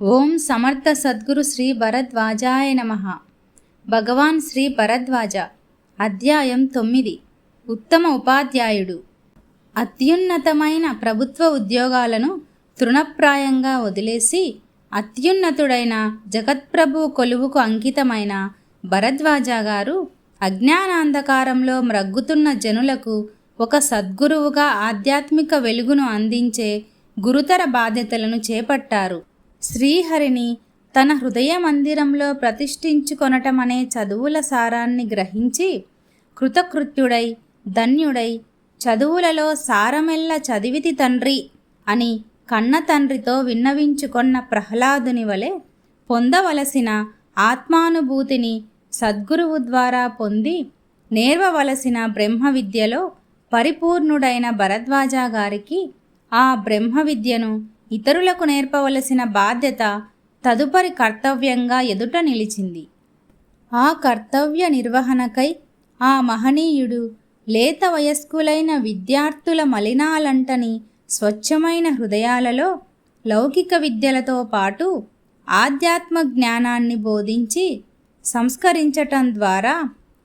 ఓం సమర్థ సద్గురు శ్రీ భరద్వాజాయ నమ. భగవాన్ శ్రీ భరద్వాజ అధ్యాయం తొమ్మిది. ఉత్తమ ఉపాధ్యాయుడు. అత్యున్నతమైన ప్రభుత్వ ఉద్యోగాలను తృణప్రాయంగా వదిలేసి అత్యున్నతుడైన జగత్ప్రభు కొలువుకు అంకితమైన భరద్వాజ గారు అజ్ఞానాంధకారంలో మ్రగ్గుతున్న జనులకు ఒక సద్గురువుగా ఆధ్యాత్మిక వెలుగును అందించే గురుతర బాధ్యతలను చేపట్టారు. శ్రీహరిని తన హృదయ మందిరంలో ప్రతిష్ఠించుకొనటమనే చదువుల సారాన్ని గ్రహించి కృతకృత్యుడై ధన్యుడై చదువులలో సారమెల్ల చదివితి తండ్రి అని కన్న తండ్రితో విన్నవించుకొన్న ప్రహ్లాదుని వలె పొందవలసిన ఆత్మానుభూతిని సద్గురువు ద్వారా పొంది నేర్వవలసిన బ్రహ్మ విద్యలో పరిపూర్ణుడైన భరద్వాజ గారికి ఆ బ్రహ్మ విద్యను ఇతరులకు నేర్పవలసిన బాధ్యత తదుపరి కర్తవ్యంగా ఎదుట నిలిచింది. ఆ కర్తవ్య నిర్వహణకై ఆ మహనీయుడు లేత వయస్కులైన విద్యార్థుల మలినాలంటని స్వచ్ఛమైన హృదయాలలో లౌకిక విద్యలతో పాటు ఆధ్యాత్మ జ్ఞానాన్ని బోధించి సంస్కరించటం ద్వారా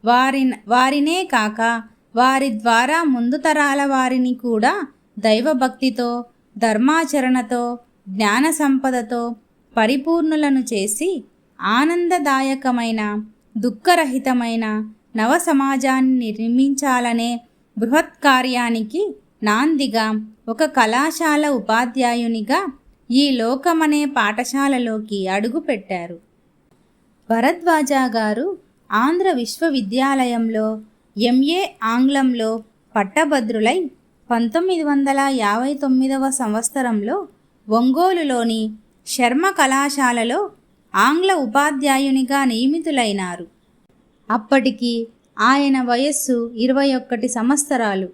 వారి వారినే కాక వారి ద్వారా ముందు తరాల వారిని కూడా దైవభక్తితో ధర్మాచరణతో జ్ఞాన సంపదతో పరిపూర్ణులను చేసి ఆనందదాయకమైన దుఃఖరహితమైన నవ సమాజాన్ని నిర్మించాలనే బృహత్ కార్యానికి నాందిగా ఒక కళాశాల ఉపాధ్యాయునిగా ఈ లోకమనే పాఠశాలలోకి అడుగుపెట్టారు. భరద్వాజ గారు ఆంధ్ర విశ్వవిద్యాలయంలో ఎంఏ ఆంగ్లంలో పట్టభద్రులై పంతొమ్మిది వందల యాభై తొమ్మిదవ సంవత్సరంలో ఒంగోలులోని శర్మ కళాశాలలో ఆంగ్ల ఉపాధ్యాయునిగా నియమితులైనారు. అప్పటికి ఆయన వయస్సు ఇరవై ఒక్కటి సంవత్సరాలు.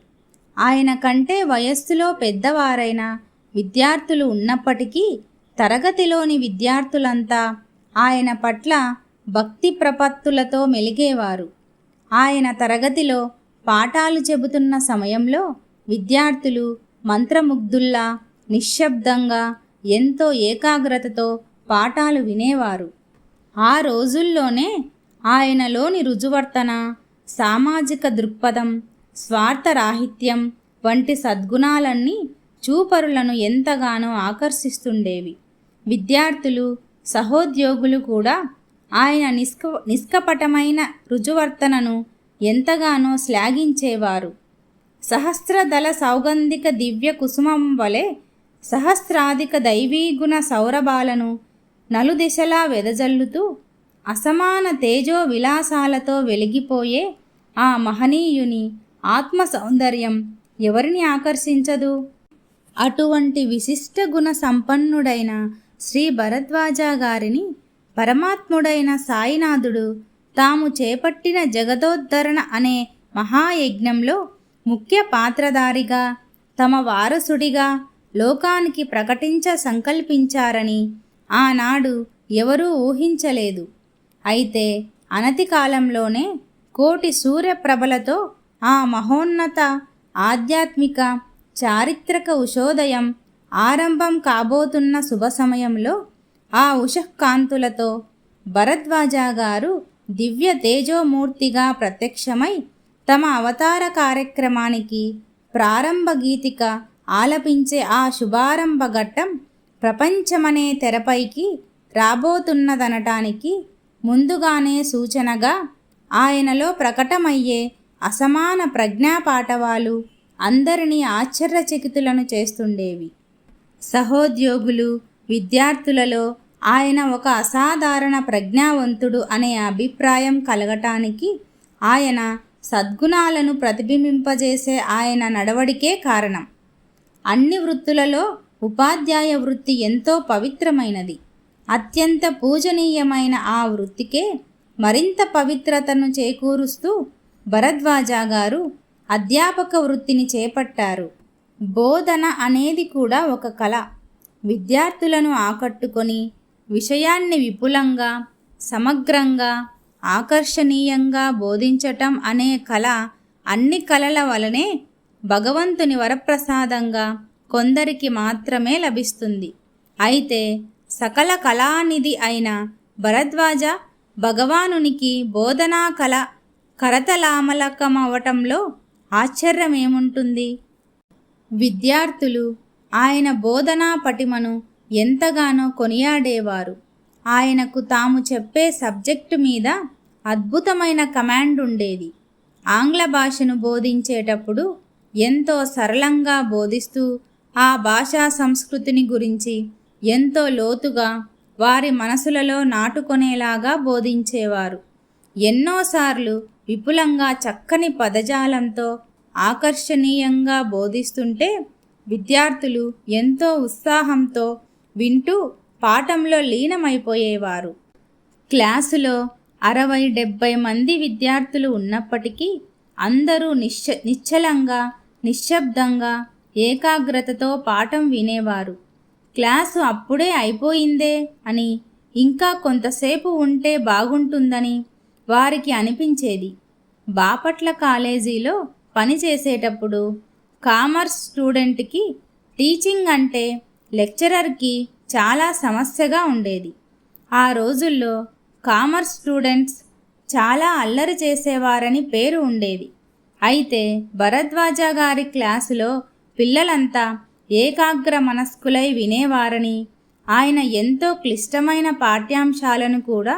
ఆయన కంటే వయస్సులో పెద్దవారైన విద్యార్థులు ఉన్నప్పటికీ తరగతిలోని విద్యార్థులంతా ఆయన పట్ల భక్తి ప్రపత్తులతో మెలిగేవారు. ఆయన తరగతిలో పాఠాలు చెబుతున్న సమయంలో విద్యార్థులు మంత్రముగ్ధుల్లా నిశ్శబ్దంగా ఎంతో ఏకాగ్రతతో పాఠాలు వినేవారు. ఆ రోజుల్లోనే ఆయనలోని రుజువర్తన సామాజిక దృక్పథం స్వార్థరాహిత్యం వంటి సద్గుణాలన్నీ చూపరులను ఎంతగానో ఆకర్షిస్తుండేవి. విద్యార్థులు సహోద్యోగులు కూడా ఆయన నిష్క నిష్కపటమైన రుజువర్తనను ఎంతగానో శ్లాఘించేవారు. సహస్రదళ సౌగంధిక దివ్య కుసుమం వలె సహస్రాధిక దైవీగుణ సౌరభాలను నలుదిశలా వెదజల్లుతూ అసమాన తేజో విలాసాలతో వెలిగిపోయే ఆ మహనీయుని ఆత్మ సౌందర్యం ఎవరిని ఆకర్షించదు? అటువంటి విశిష్ట గుణ సంపన్నుడైన శ్రీ భరద్వాజ గారిని పరమాత్ముడైన సాయినాథుడు తాము చేపట్టిన జగదోద్ధరణ అనే మహాయజ్ఞంలో ముఖ్య పాత్రధారిగా తమ వారసుడిగా లోకానికి ప్రకటించ సంకల్పించారని ఆనాడు ఎవరూ ఊహించలేదు. అయితే అనతి కాలంలోనే కోటి సూర్యప్రభలతో ఆ మహోన్నత ఆధ్యాత్మిక చారిత్రక ఉషోదయం ఆరంభం కాబోతున్న శుభ సమయంలో ఆ ఉషఃకాంతులతో భరద్వాజ గారు దివ్య తేజోమూర్తిగా ప్రత్యక్షమై తమ అవతార కార్యక్రమానికి ప్రారంభ గీతిక ఆలపించే ఆ శుభారంభ ఘట్టం ప్రపంచమనే తెరపైకి రాబోతున్నదనటానికి ముందుగానే సూచనగా ఆయనలో ప్రకటమయ్యే అసమాన ప్రజ్ఞాపాఠవాలు అందరినీ ఆశ్చర్యచకితులను చేస్తుండేవి. సహోద్యోగులు విద్యార్థులలో ఆయన ఒక అసాధారణ ప్రజ్ఞావంతుడు అనే అభిప్రాయం కలగటానికి ఆయన సద్గుణాలను ప్రతిబింబింపజేసే ఆయన నడవడికే కారణం. అన్ని వృత్తులలో ఉపాధ్యాయ వృత్తి ఎంతో పవిత్రమైనది. అత్యంత పూజనీయమైన ఆ వృత్తికే మరింత పవిత్రతను చేకూరుస్తూ భరద్వాజ గారు అధ్యాపక వృత్తిని చేపట్టారు. బోధన అనేది కూడా ఒక కళ. విద్యార్థులను ఆకట్టుకొని విషయాన్ని విపులంగా సమగ్రంగా ఆకర్షణీయంగా బోధించటం అనే కళ అన్ని కళల వలనే భగవంతుని వరప్రసాదంగా కొందరికి మాత్రమే లభిస్తుంది. అయితే సకల కళానిధి అయిన భరద్వాజ భగవానునికి బోధనా కళ కరతలామలకమవటంలో ఆశ్చర్యమేముంటుంది? విద్యార్థులు ఆయన బోధనా పటిమను ఎంతగానో కొనియాడేవారు. ఆయనకు తాము చెప్పే సబ్జెక్టు మీద అద్భుతమైన కమాండ్ ఉండేది. ఆంగ్ల భాషను బోధించేటప్పుడు ఎంతో సరళంగా బోధిస్తూ ఆ భాషా సంస్కృతిని గురించి ఎంతో లోతుగా వారి మనసులలో నాటుకొనేలాగా బోధించేవారు. ఎన్నోసార్లు విపులంగా చక్కని పదజాలంతో ఆకర్షణీయంగా బోధిస్తుంటే విద్యార్థులు ఎంతో ఉత్సాహంతో వింటూ పాఠంలో లీనమైపోయేవారు. క్లాసులో అరవై డెబ్భై మంది విద్యార్థులు ఉన్నప్పటికీ అందరూ నిశ్చ నిశ్చలంగా నిశ్శబ్దంగా ఏకాగ్రతతో పాఠం వినేవారు. క్లాసు అప్పుడే అయిపోయిందే అని ఇంకా కొంతసేపు ఉంటే బాగుంటుందని వారికి అనిపించేది. బాపట్ల కాలేజీలో పనిచేసేటప్పుడు కామర్స్ స్టూడెంట్కి టీచింగ్ అంటే లెక్చరర్కి చాలా సమస్యగా ఉండేది. ఆ రోజుల్లో కామర్స్ స్టూడెంట్స్ చాలా అల్లరి చేసేవారని పేరు ఉండేది. అయితే భరద్వాజ గారి క్లాసులో పిల్లలంతా ఏకాగ్ర మనస్కులై వినేవారని ఆయన ఎంతో క్లిష్టమైన పాఠ్యాంశాలను కూడా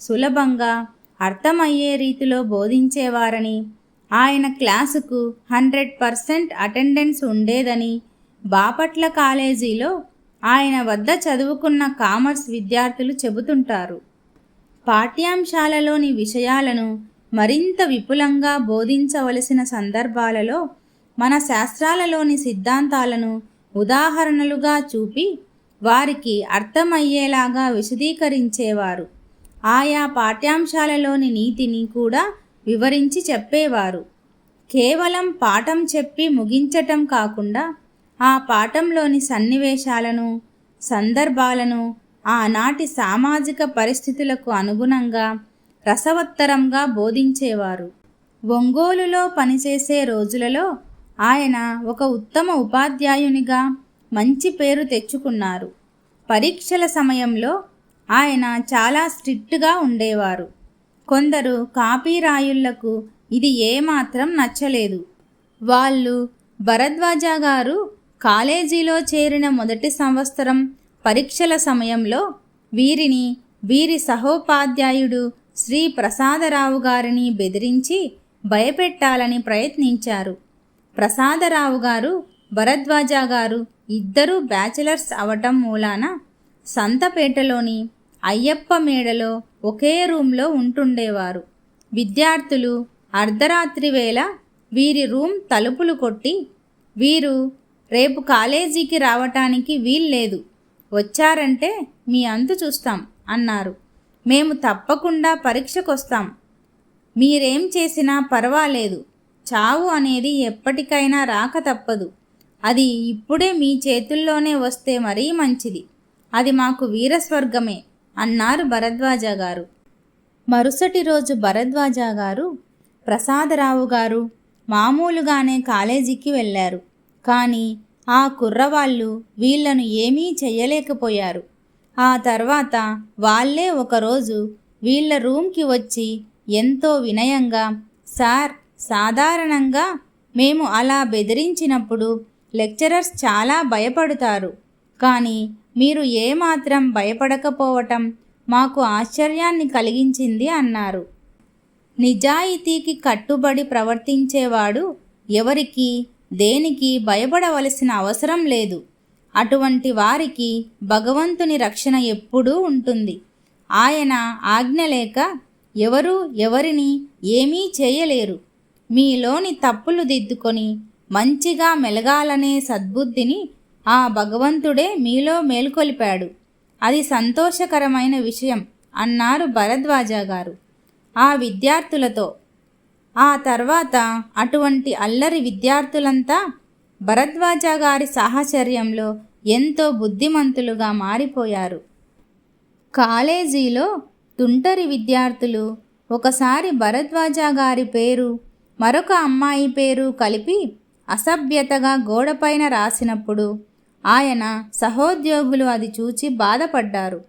సులభంగా అర్థమయ్యే రీతిలో బోధించేవారని ఆయన క్లాసుకు హండ్రెడ్ పర్సెంట్ అటెండెన్స్ ఉండేదని బాపట్ల కాలేజీలో ఆయన వద్ద చదువుకున్న కామర్స్ విద్యార్థులు చెబుతుంటారు. పాఠ్యాంశాలలోని విషయాలను మరింత విపులంగా బోధించవలసిన సందర్భాలలో మన శాస్త్రాలలోని సిద్ధాంతాలను ఉదాహరణలుగా చూపి వారికి అర్థమయ్యేలాగా విశదీకరించేవారు. ఆయా పాఠ్యాంశాలలోని నీతిని కూడా వివరించి చెప్పేవారు. కేవలం పాఠం చెప్పి ముగించటం కాకుండా ఆ పాఠంలోని సన్నివేశాలను సందర్భాలను ఆనాటి సామాజిక పరిస్థితులకు అనుగుణంగా రసవత్తరంగా బోధించేవారు. ఒంగోలులో పనిచేసే రోజులలో ఆయన ఒక ఉత్తమ ఉపాధ్యాయునిగా మంచి పేరు తెచ్చుకున్నారు. పరీక్షల సమయంలో ఆయన చాలా స్ట్రిక్ట్గా ఉండేవారు. కొందరు కాపీరాయుళ్ళకు ఇది ఏమాత్రం నచ్చలేదు. వాళ్ళు భరద్వాజ గారు కాలేజీలో చేరిన మొదటి సంవత్సరం పరీక్షల సమయంలో వీరిని వీరి సహోపాధ్యాయుడు శ్రీ ప్రసాదరావు గారిని బెదిరించి భయపెట్టాలని ప్రయత్నించారు. ప్రసాదరావు గారు భరద్వాజ గారు ఇద్దరూ బ్యాచిలర్స్ అవటం మూలాన సంతపేటలోని అయ్యప్ప మేడలో ఒకే రూమ్లో ఉంటుండేవారు. విద్యార్థులు అర్ధరాత్రి వేళ వీరి రూమ్ తలుపులు కొట్టి వీరు రేపు కాలేజీకి రావటానికి వీల్లేదు. వచ్చారంటే మీ అంతు చూస్తాం అన్నారు. మేము తప్పకుండా పరీక్షకొస్తాం. మీరేం చేసినా పర్వాలేదు. చావు అనేది ఎప్పటికైనా రాక తప్పదు. అది ఇప్పుడే మీ చేతుల్లోనే వస్తే మరీ మంచిది. అది మాకు వీరస్వర్గమే అన్నారు భరద్వాజ గారు. మరుసటి రోజు భరద్వాజ గారు ప్రసాదరావు గారు మామూలుగానే కాలేజీకి వెళ్ళారు. కానీ ఆ కుర్రవాళ్ళు వీళ్ళను ఏమీ చెయ్యలేకపోయారు. ఆ తర్వాత వాళ్ళే ఒకరోజు వీళ్ళ రూమ్కి వచ్చి ఎంతో వినయంగా సార్ సాధారణంగా మేము అలా బెదిరించినప్పుడు లెక్చరర్స్ చాలా భయపడతారు. కానీ మీరు ఏమాత్రం భయపడకపోవటం మాకు ఆశ్చర్యాన్ని కలిగించింది అన్నారు. నిజాయితీకి కట్టుబడి ప్రవర్తించేవాడు ఎవరికి దేనికి భయపడవలసిన అవసరం లేదు. అటువంటి వారికి భగవంతుని రక్షణ ఎప్పుడూ ఉంటుంది. ఆయన ఆజ్ఞ లేక ఎవరు ఎవరిని ఏమీ చేయలేరు. మీలోని తప్పులు దిద్దుకొని మంచిగా మెలగాలనే సద్బుద్ధిని ఆ భగవంతుడే మీలో మేల్కొలిపాడు. అది సంతోషకరమైన విషయం అన్నారు భరద్వాజ గారు. ఆ విద్యార్థులతో ఆ తర్వాత అటువంటి అల్లరి విద్యార్థులంతా భరద్వాజ గారి సాహచర్యంలో ఎంతో బుద్ధిమంతులుగా మారిపోయారు. కాలేజీలో తుంటరి విద్యార్థులు ఒకసారి భరద్వాజ గారి పేరు మరొక అమ్మాయి పేరు కలిపి అసభ్యతగా గోడపైన రాసినప్పుడు ఆయన సహోద్యోగులు అది చూచి బాధపడ్డారు.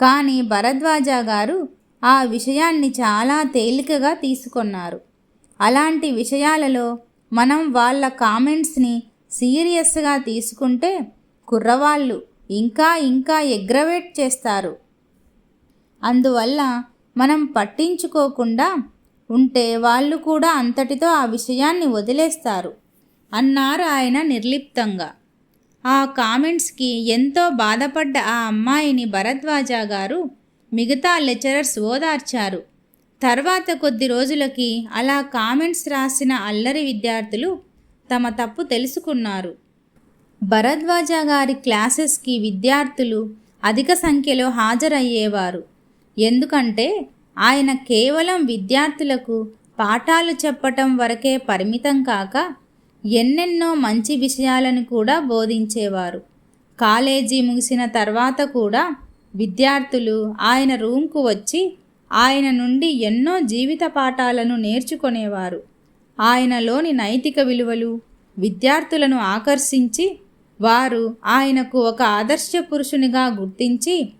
కానీ భరద్వాజ గారు ఆ విషయాన్ని చాలా తేలికగా తీసుకున్నారు. అలాంటి విషయాలలో మనం వాళ్ళ కామెంట్స్ని సీరియస్గా తీసుకుంటే కుర్రవాళ్ళు ఇంకా ఇంకా ఎగ్రవేట్ చేస్తారు. అందువల్ల మనం పట్టించుకోకుండా ఉంటే వాళ్ళు కూడా అంతటితో ఆ విషయాన్ని వదిలేస్తారు అన్నారు ఆయన నిర్లిప్తంగా. ఆ కామెంట్స్కి ఎంతో బాధపడ్డ ఆ అమ్మాయిని భరద్వాజ గారు మిగతా లెక్చరర్స్ ఓదార్చారు. తర్వాత కొద్ది రోజులకి అలా కామెంట్స్ రాసిన అల్లరి విద్యార్థులు తమ తప్పు తెలుసుకున్నారు. భరద్వాజ గారి క్లాసెస్కి విద్యార్థులు అధిక సంఖ్యలో హాజరయ్యేవారు. ఎందుకంటే ఆయన కేవలం విద్యార్థులకు పాఠాలు చెప్పటం వరకే పరిమితం కాక ఎన్నెన్నో మంచి విషయాలను కూడా బోధించేవారు. కాలేజీ ముగిసిన తర్వాత కూడా విద్యార్థులు ఆయన రూమ్కు వచ్చి ఆయన నుండి ఎన్నో జీవిత పాఠాలను నేర్చుకునేవారు. ఆయనలోని నైతిక విలువలు విద్యార్థులను ఆకర్షించి వారు ఆయనకు ఒక ఆదర్శ పురుషునిగా గుర్తించి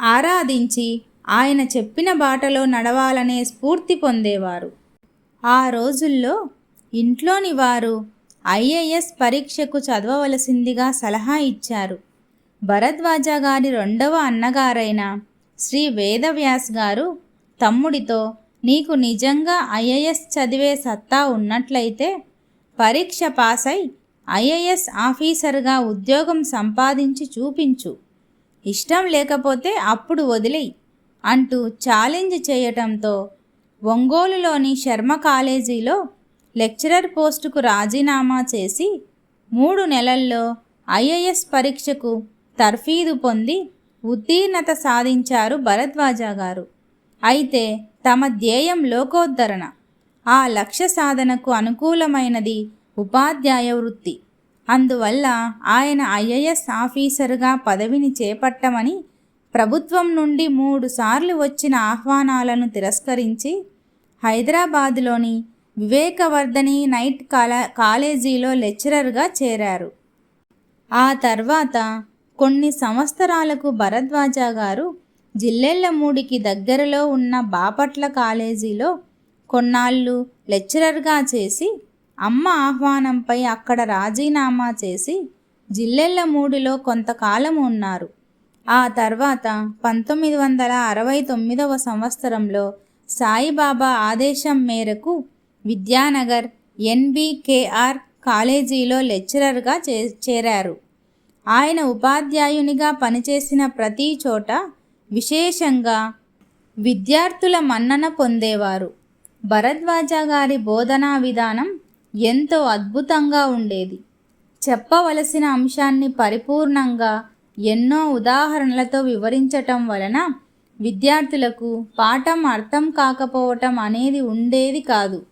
ఆరాధించి ఆయన చెప్పిన బాటలో నడవాలనే స్ఫూర్తి పొందేవారు. ఆ రోజుల్లో ఇంట్లోని వారు ఐఏఎస్ పరీక్షకు చదవవలసిందిగా సలహా ఇచ్చారు. భరద్వాజ గారి రెండవ అన్నగారైన శ్రీ వేదవ్యాస్ గారు తమ్ముడితో నీకు నిజంగా ఐఏఎస్ చదివే సత్తా ఉన్నట్లయితే పరీక్ష పాస్ అయి ఐఏఎస్ ఆఫీసర్గా ఉద్యోగం సంపాదించి చూపించు. ఇష్టం లేకపోతే అప్పుడు వదిలేయి అంటూ ఛాలెంజ్ చేయటంతో ఒంగోలులోని శర్మ కాలేజీలో లెక్చరర్ పోస్టుకు రాజీనామా చేసి మూడు నెలల్లో ఐఏఎస్ పరీక్షకు తర్ఫీదు పొంది ఉత్తీర్ణత సాధించారు భరద్వాజ గారు. అయితే తమ ధ్యేయం లోకోద్ధరణ. ఆ లక్ష్య సాధనకు అనుకూలమైనది ఉపాధ్యాయ వృత్తి. అందువల్ల ఆయన ఐఏఎస్ ఆఫీసర్గా పదవిని చేపట్టమని ప్రభుత్వం నుండి మూడు సార్లు వచ్చిన ఆహ్వానాలను తిరస్కరించి హైదరాబాద్లోని వివేకవర్ధని నైట్ కాలా కాలేజీలో లెక్చరర్గా చేరారు. ఆ తర్వాత కొన్ని సంవత్సరాలకు భరద్వాజ గారు జిల్లెళ్ళమూడికి దగ్గరలో ఉన్న బాపట్ల కాలేజీలో కొన్నాళ్ళు లెక్చరర్గా చేసి అమ్మ ఆహ్వానంపై అక్కడ రాజీనామా చేసి జిల్లెళ్ళమూడిలో కొంతకాలం ఉన్నారు. ఆ తర్వాత పంతొమ్మిది వందల అరవై తొమ్మిదవ సంవత్సరంలో సాయిబాబా ఆదేశం మేరకు విద్యానగర్ ఎన్బికేఆర్ కాలేజీలో లెక్చరర్గా చే చేరారు. ఆయన ఉపాధ్యాయునిగా పనిచేసిన ప్రతి చోట విశేషంగా విద్యార్థుల మన్నన పొందేవారు. భరద్వాజ గారి బోధనా విధానం ఎంతో అద్భుతంగా ఉండేది. చెప్పవలసిన అంశాన్ని పరిపూర్ణంగా ఎన్నో ఉదాహరణలతో వివరించటం వలన విద్యార్థులకు పాఠం అర్థం కాకపోవటం అనేది ఉండేది కాదు.